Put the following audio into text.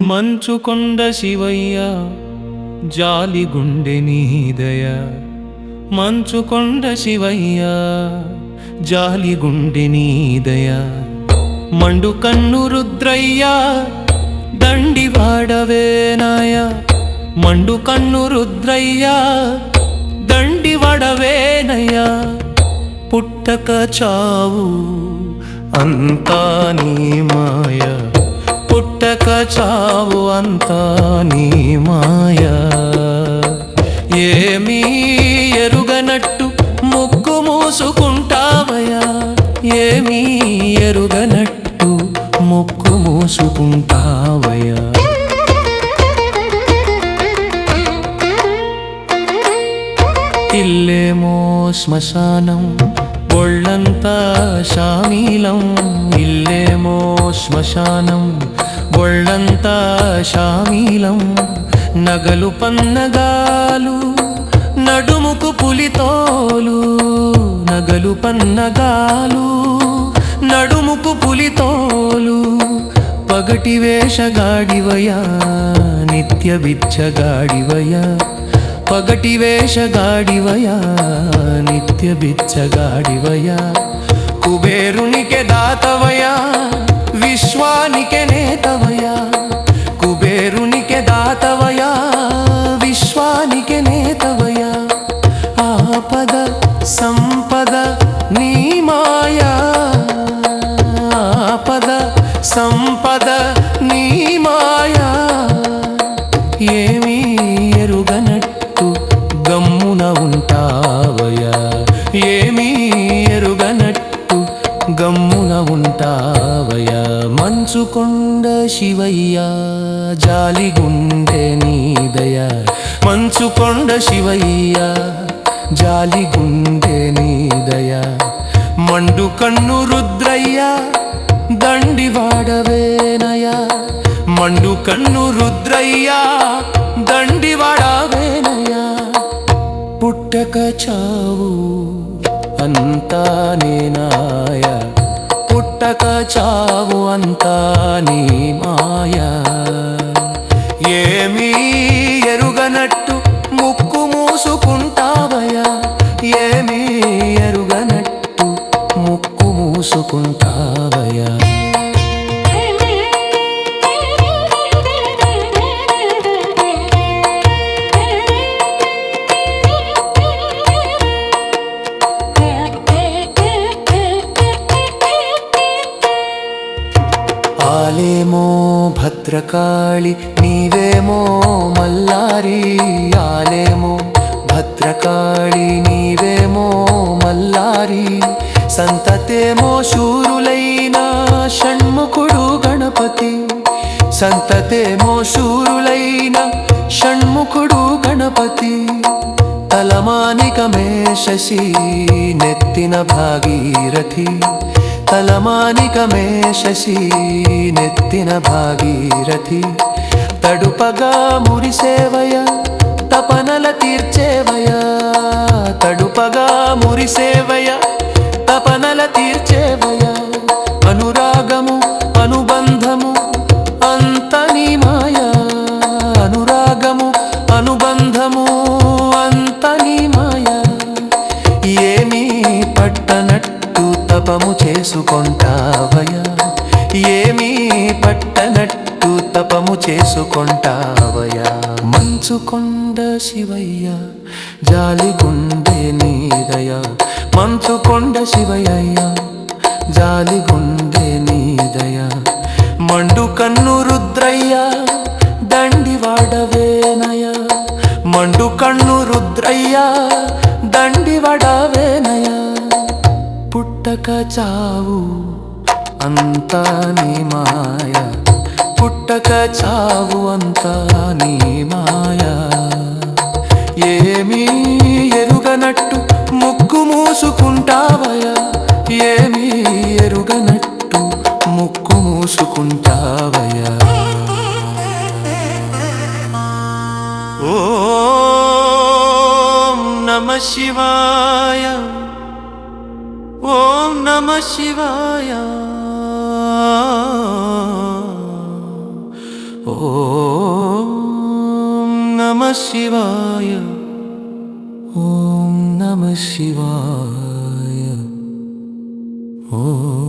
మంచుకొండ శివయ్య జాలి గుండె నీదయ మంచుకొండ శివయ్య జాలి గుండె నీదయ మండు కన్ను రుద్రయ్య దండి వాడవేనాయ మండు కన్ను రుద్రయ్య దండి వడవేనయ్య పుట్టక చావు అంతా నీ మాయా. పుట్టక చావు అంతా నీ మాయ. ఏమీ ఎరుగనట్టు ముక్కు మూసుకుంటావయా ఏమీ ఎరుగనట్టు ముక్కు మూసుకుంటావయా ఇల్లేమో శ్మశానం ఒళ్ళంతా శామీలం ఇల్లేమో శ్మశానం ఒళ్ళంతా శామీలం నగలు పన్నగాలు నడుముకు పులితోలు నగలు పన్నగాలు నడుముకు పులితోలు పగటి వేషగాడివయా నిత్య బిచ్చగాడివయా పగటి వేషగాడివయా నిత్య బిచ్చగాడివయా కుబేరునికే దాతవయా విశ్వానికే నేత మంచుకొండ శివయ్యా జాలి గుండె నీదయ మంచుకొండ శివయ్య జాలి గుండె నీదయ మండు కన్ను రుద్రయ్య దండి వాడవేనయ మండు కన్ను రుద్రయ్యా దండి వాడవేనయా పుట్టక చావు అంతా నేనాయ. పుట్టక చావు అంత నీ మాయ. ఏమీ ఎరుగనట్టు ముక్కు మూసుకుంటావయ్యా. ఏమీ ఎరుగనట్టు ముక్కు మూసుకుంటావయ్యా. ఆలేమో భద్రకాళి నీవేమో మల్లారి. ఆలేమో భద్రకాళి నీవేమో మల్లారి. సంతతేమో శూరులైన షణ్ముఖుడు గణపతి. సంతతేమో శూరులైన షణ్ముఖుడు గణపతి. తలమానికమే శశి నెత్తిన భాగీరథి. తలమానికమే శశి నెత్తిన భాగీరథి. తడుపగా మురిసేవయ తపనల తీర్చేవయ. తడుపగా మురిసేవయ తపనల తీర్చేవయ. ఏమీ పట్టనట్టు తపము చేసుకుంటావయా మంచుకొండ శివయ్య జాలిగుండే నీదయ మంచుకొండ శివయ్య జాలి గుండె నీదయ మండు కన్ను రుద్రయ్య దండివాడవేనయ మండు కన్ను రుద్రయ్య దండివాడవేనయ పుట్టక చావు అంతా నీ మాయ. పుట్టక చావు అంతా నీ మాయ. ఏమీ ఎరుగనట్టు ముక్కు మూసుకుంటావయా ఏమీ ఎరుగనట్టు ముక్కు మూసుకుంటావయా ఓం నమ శివాయ. ఓం నమ శివాయ. शिवाय। ॐ नमः शिवाय। ॐ